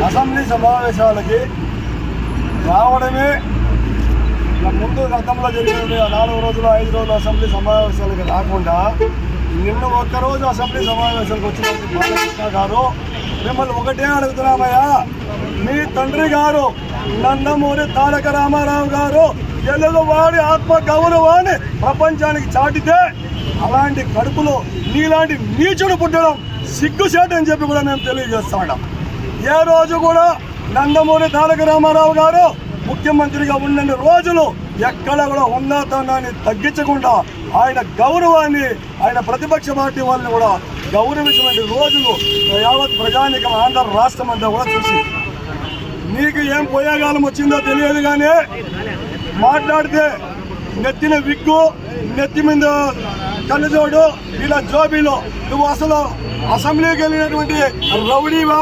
Assembly సమావేశాలకి రావడమే ముందు గతంలో జరిగినవి ఆ నాలుగు రోజులు ఐదు రోజులు అసెంబ్లీ సమావేశాలకు రాకుండా నిన్న ఒక్కరోజు అసెంబ్లీ సమావేశాలకు వచ్చినటువంటి బాలకృష్ణ గారు. మిమ్మల్ని ఒకటే అడుగుతున్నామయ్యా మీ తండ్రి గారు నందమూరి తారక రామారావు గారు వాడి ఆత్మ గౌరవాన్ని ప్రపంచానికి చాటితే అలాంటి కడుపులో నీలాంటి నీచుడు పుట్టడం సిగ్గుచేటు అని చెప్పి కూడా మేము తెలియజేస్తాం ఏ రోజు కూడా నందమూరి తారక రామారావు గారు ముఖ్యమంత్రిగా ఉన్న రోజులు ఎక్కడ కూడా ఉన్నతనాన్ని తగ్గించకుండా ఆయన గౌరవాన్ని ఆయన ప్రతిపక్ష పార్టీ వాళ్ళని కూడా గౌరవించినటువంటి రోజులు యావత్ ప్రజానికం ఆంధ్ర రాష్ట్రం అంతా కూడా చూసి. నీకు ఏం పోయేకాలం వచ్చిందో తెలియదు కానీ మాట్లాడితే నెత్తిన విగ్గు నెత్తి మీద కళ్ళజోడు ఇలా జోబీలో. నువ్వు అసలు అసెంబ్లీకి వెళ్ళినటువంటి రౌడీవా?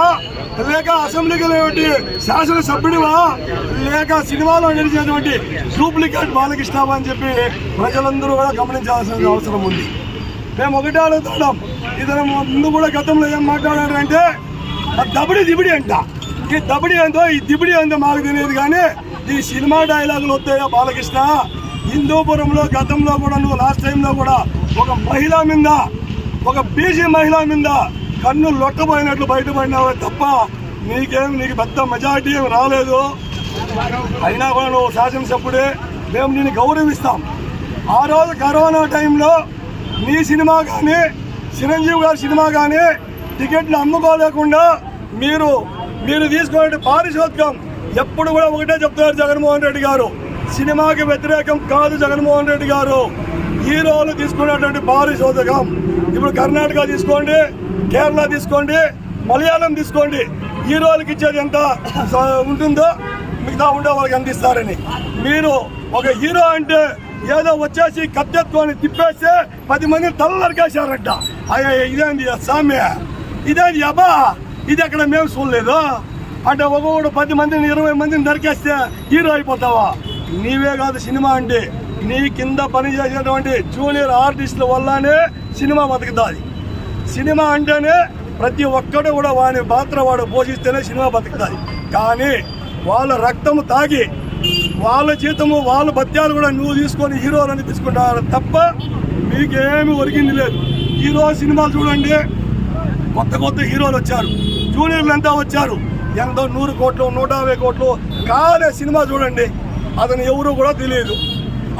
లేక అసెంబ్లీకి వెళ్ళినటువంటి శాసనసభ్యుడివా? లేక సినిమాలో నడిచేటువంటి డూప్లికేట్ బాలకృష్ణవా అని చెప్పి ప్రజలందరూ కూడా గమనించాల్సిన అవసరం ఉంది. మేము ఒకటే అడుగుతున్నాం. ఇతను ముందు కూడా గతంలో ఏం మాట్లాడారంటే దబడి దిబడి అంట. ఈ దబడి ఏందో ఈ దిబడి ఏందో మాకు తెలియదు కానీ ఈ సినిమా డైలాగులు వస్తాయో బాలకృష్ణ? హిందూపురంలో గతంలో కూడా నువ్వు లాస్ట్ టైంలో కూడా ఒక మహిళ మీద ఒక బీసీ మహిళ మీద కన్ను లొట్టబోయినట్లు బయటపడినావే తప్ప నీకేం నీకు పెద్ద మెజారిటీ ఏం రాలేదు. అయినా కూడా నువ్వు శాసనసభ్యుడే మేము నిన్ను గౌరవిస్తాం. ఆ రోజు కరోనా టైంలో నీ సినిమా కానీ చిరంజీవి గారి సినిమా కానీ టికెట్లు అమ్ముకోలేకుండా మీరు మీరు తీసుకునే పారిశోధకం ఎప్పుడు కూడా ఒకటే చెప్తారు జగన్మోహన్ రెడ్డి గారు. సినిమాకి వ్యతిరేకం కాదు జగన్మోహన్ రెడ్డి గారు. హీరోలు తీసుకునేటువంటి శోధకం. ఇప్పుడు కర్ణాటక తీసుకోండి కేరళ తీసుకోండి మలయాళం తీసుకోండి. హీరోలకు ఇచ్చేది ఎంత ఉంటుందో మిగతా ఉండే వాళ్ళకి అందిస్తారని మీరు ఒక హీరో అంటే ఏదో వచ్చేసి కత్తిత్వాన్ని తిప్పేస్తే పది మంది తల నరికేశారంట అయ్యా ఇదేంది సామ్య? ఇదేంది అబ్బా? ఇది అక్కడ మేము చూడలేదు. అంటే ఒక్కొక్కడు పది మందిని ఇరవై మందిని నరికేస్తే హీరో అయిపోతావా? నీవే కాదు సినిమా అంటే. నీ కింద పనిచేసేటువంటి జూనియర్ ఆర్టిస్టుల వల్లనే సినిమా బతుకుతుంది. సినిమా అంటేనే ప్రతి ఒక్కడు కూడా వాని పాత్ర వాడు పోషిస్తేనే సినిమా బతుకుతుంది. కానీ వాళ్ళ రక్తము తాగి వాళ్ళ జీతము వాళ్ళ బత్యాలు కూడా నువ్వు తీసుకొని హీరోలు అనిపించుకుంటారు తప్ప మీకేమి ఒరిగింది లేదు. హీరో సినిమాలు చూడండి. కొత్త కొత్త హీరోలు వచ్చారు. జూనియర్లు ఎంత వచ్చారు? ఎంతో నూరు కోట్లు నూట యాభై కోట్లు. కాలే సినిమా చూడండి. అతను ఎవరు కూడా తెలియదు.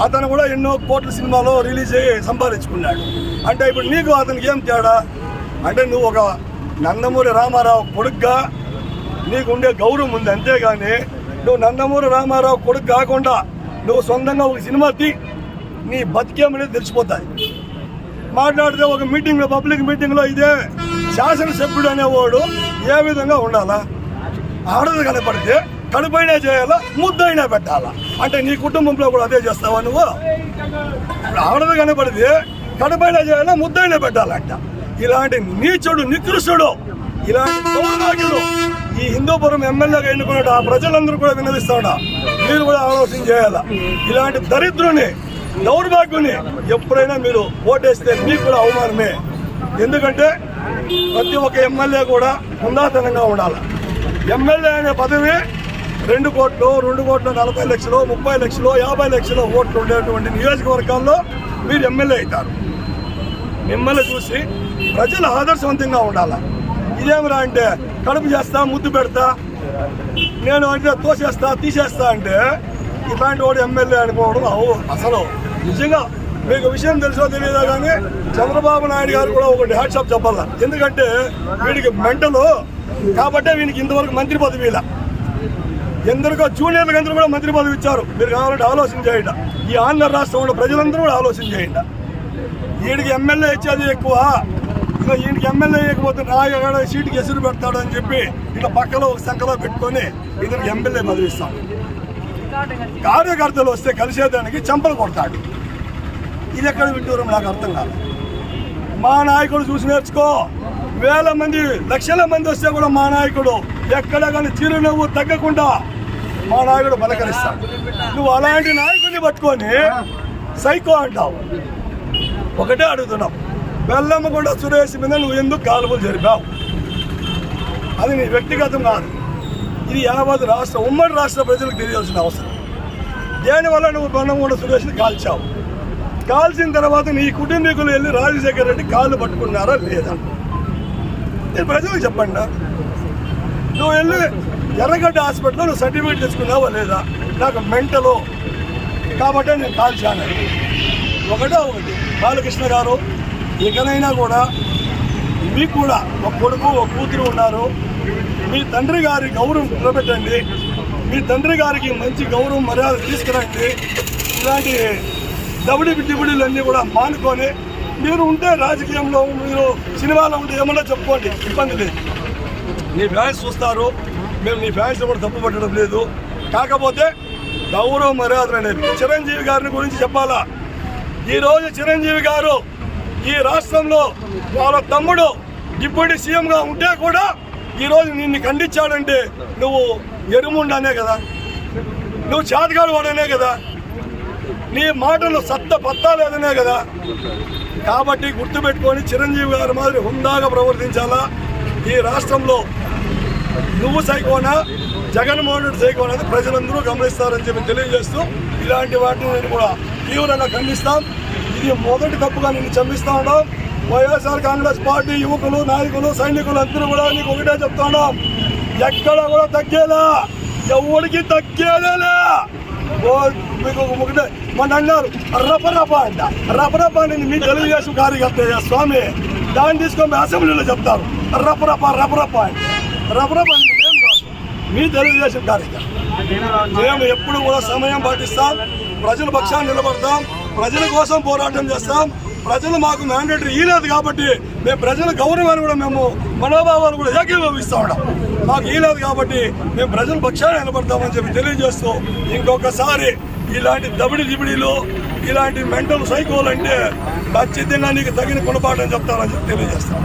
అతను కూడా ఎన్నో కోట్ల సినిమాలో రిలీజ్ అయ్యి సంపాదించుకున్నాడు. అంటే ఇప్పుడు నీకు అతనికి ఏం తేడా? అంటే నువ్వు ఒక నందమూరి రామారావు కొడుగ్గా నీకు ఉండే గౌరవం ఉంది అంతేగాని నువ్వు నందమూరి రామారావు కొడుకు కాకుండా నువ్వు సొంతంగా ఒక సినిమా తీ నీ బతికేమనేది తెలిసిపోతాయి. మాట్లాడితే ఒక మీటింగ్లో పబ్లిక్ మీటింగ్లో ఇదే శాసనసభ్యుడు అనేవాడు ఏ విధంగా ఉండాలా? ఆడది కనపడితే కడుపైనా చేయాలా? ముద్దైనా పెట్టాలా? అంటే నీ కుటుంబంలో కూడా అదే చేస్తావా నువ్వు? ఇప్పుడు ఆడది కనపడితే కడుపైనా చేయాలా? ముద్దైనా పెట్టాలంట. ఇలాంటి నీచుడు నికృష్టుడు ఇలాంటి దౌర్భాగ్యుడు ఈ హిందూపురం ఎమ్మెల్యేగా ఎన్నుకున్నాడు. ఆ ప్రజలందరూ కూడా వినదిస్తాడా మీరు కూడా ఆలోచన చేయాలా? ఇలాంటి దరిద్రుని దౌర్భాగ్యుని ఎప్పుడైనా మీరు ఓటేస్తే మీకు కూడా అవమానమే. ఎందుకంటే ప్రతి ఒక్క ఎమ్మెల్యే కూడా ఉందాతనంగా ఉండాలి. ఎమ్మెల్యే అనే పదవి రెండు కోట్లు రెండు కోట్ల నలభై లక్షలు ముప్పై లక్షలు యాభై లక్షలు ఓట్లు ఉండేటువంటి నియోజకవర్గాల్లో మీరు ఎమ్మెల్యే అవుతారు. మిమ్మల్ని చూసి ప్రజలు ఆదర్శవంతంగా ఉండాలి? ఇదేమిరా అంటే కడుపు చేస్తా ముద్దు పెడతా నేను అంటే తోసేస్తా తీసేస్తా అంటే ఇట్లాంటి వాడు ఎమ్మెల్యే అనుకోవడం అవు అసలు నిజంగా మీకు విషయం తెలుసో తెలియదా కానీ చంద్రబాబు నాయుడు గారు కూడా ఒకటి హ్యాట్సాప్ చెప్పాల? ఎందుకంటే వీడికి మెంటలు కాబట్టే వీనికి ఇంతవరకు మంత్రి పదవి ఇలా. ఎందరికో జూనియర్లకు అందరూ కూడా మంత్రి పదవి ఇచ్చారు. మీరు కావాలంటే ఆలోచన చేయండి. ఈ ఆంధ్ర రాష్ట్రంలో ప్రజలందరూ కూడా ఆలోచన చేయండి. వీడికి ఎమ్మెల్యే ఇచ్చేది ఎక్కువ. ఇక ఈయనకి ఎమ్మెల్యే ఇవ్వకపోతే రాయగాడ సీటుకి ఎసురు పెడతాడు అని చెప్పి ఇట్లా పక్కలో ఒక సంఖలో పెట్టుకొని ఇతనికి ఎమ్మెల్యే పదవి కార్యకర్తలు వస్తే కలిసేదానికి చంపలు కొడతాడు. ఇది ఎక్కడ వింటూరం నాకు అర్థం కాదు. మా నాయకుడు చూసి నేర్చుకో. వేల మంది లక్షల మంది వస్తే కూడా మా నాయకుడు ఎక్కడ కానీ చిరునవ్వు తగ్గకుండా మా నాయకుడు పలకరిస్తాడు నువ్వు అలాంటి నాయకుడిని పట్టుకొని సైకో అంటావు. ఒకటే అడుగుతున్నావు బెల్లమ్మకొండ సురేష్ మీద నువ్వు ఎందుకు కాలువలు జరిపావు? అది నీ వ్యక్తిగతం కాదు. ఇది యావత్ రాష్ట్ర ఉమ్మడి రాష్ట్ర ప్రజలకు తెలియాల్సిన అవసరం. దేనివల్ల నువ్వు బండమూడ సురేష్ని కాల్చావు? కాల్చిన తర్వాత నీ కుటుంబీకులు వెళ్ళి రాజశేఖర రెడ్డి కాళ్ళు పట్టుకున్నారా లేదా? నేను ప్రజలకు చెప్పండి. నువ్వు వెళ్ళి ఎర్రగడ్డ హాస్పిటల్లో నువ్వు సర్టిఫికేట్ తెచ్చుకున్నావా లేదా? నాకు మెంటలో కాబట్టి నేను కాల్చాను ఒకటో ఒకటి. బాలకృష్ణ గారు ఇకనైనా కూడా మీకు కూడా ఒక కొడుకు ఒక కూతురు ఉన్నారు. మీ తండ్రి గారి గౌరవం నిలబెట్టండి. మీ తండ్రి గారికి మంచి గౌరవం మర్యాద తీసుకురండి. ఇలాంటి దబడి బిడ్డిబుడిలు అన్నీ కూడా మానుకొని మీరు ఉంటే రాజకీయంలో మీరు సినిమాలో ఉంటే ఏమన్నా చెప్పుకోండి. ఇబ్బంది లేదు. నీ ఫ్యాన్స్ చూస్తారు. మేము నీ ఫ్యాన్స్ కూడా తప్పు పట్టడం లేదు. కాకపోతే గౌరవ మర్యాదలు అనేది చిరంజీవి గారిని గురించి చెప్పాలా? ఈరోజు చిరంజీవి గారు ఈ రాష్ట్రంలో వాళ్ళ తమ్ముడు డిప్యూటీ సీఎంగా ఉంటే కూడా ఈరోజు నిన్ను ఖండించాడంటే నువ్వు ఎరుముండనే కదా? నువ్వు చేతగాడు వాడనే కదా? నీ మాటలు సత్త పత్తా లేదనే కదా? కాబట్టి గుర్తుపెట్టుకొని చిరంజీవి గారి మాదిరి హుందాగా ప్రవర్తించాలా? ఈ రాష్ట్రంలో నువ్వు సైకోనా జగన్మోహన్ రెడ్డి సైకో అనేది ప్రజలందరూ గమనిస్తారని చెప్పి తెలియజేస్తూ ఇలాంటి వాటిని నేను కూడా తీవ్రంగా ఖండిస్తాం. ఇది మొదటి తప్పుగా నేను చంపిస్తా ఉన్నాం. వైఎస్ఆర్ కాంగ్రెస్ పార్టీ యువకులు నాయకులు సైనికులు అందరూ కూడా నీకు ఒకటే చెప్తా ఉన్నాం. ఎక్కడ కూడా తగ్గేలా ఎవరికి తగ్గేదేలా ఓ మీకు ఒకటే మన అన్నారు రపరప అంట. రపరప అని మీ తెలుగుదేశం కార్యకర్త స్వామి దాన్ని తీసుకొని అసెంబ్లీలో చెప్తారు. రపరప రపరప రపరప మేము కాదు. మీ తెలుగుదేశం కార్యక్రమం మేము ఎప్పుడు కూడా సమయం పాటిస్తాం ప్రజల పక్షాన్ని నిలబడతాం ప్రజల కోసం పోరాటం చేస్తాం ప్రజలు మాకు మ్యాండేటరీ ఈలేదు కాబట్టి మేము ప్రజల గౌరవాన్ని కూడా మేము మనోభావాలు కూడా ఏకీభవిస్తా ఉన్నాం. మాకు ఈలేదు కాబట్టి మేము ప్రజల పక్షాన్ని నిలబడతామని చెప్పి తెలియజేస్తూ ఇంకొకసారి ఇలాంటి దబిడి దిబిడిలు ఇలాంటి మెంటల్ సైకోలు అంటే ఖచ్చితంగా నీకు తగిన గుణపాఠం చెప్తారని చెప్పి తెలియజేస్తాం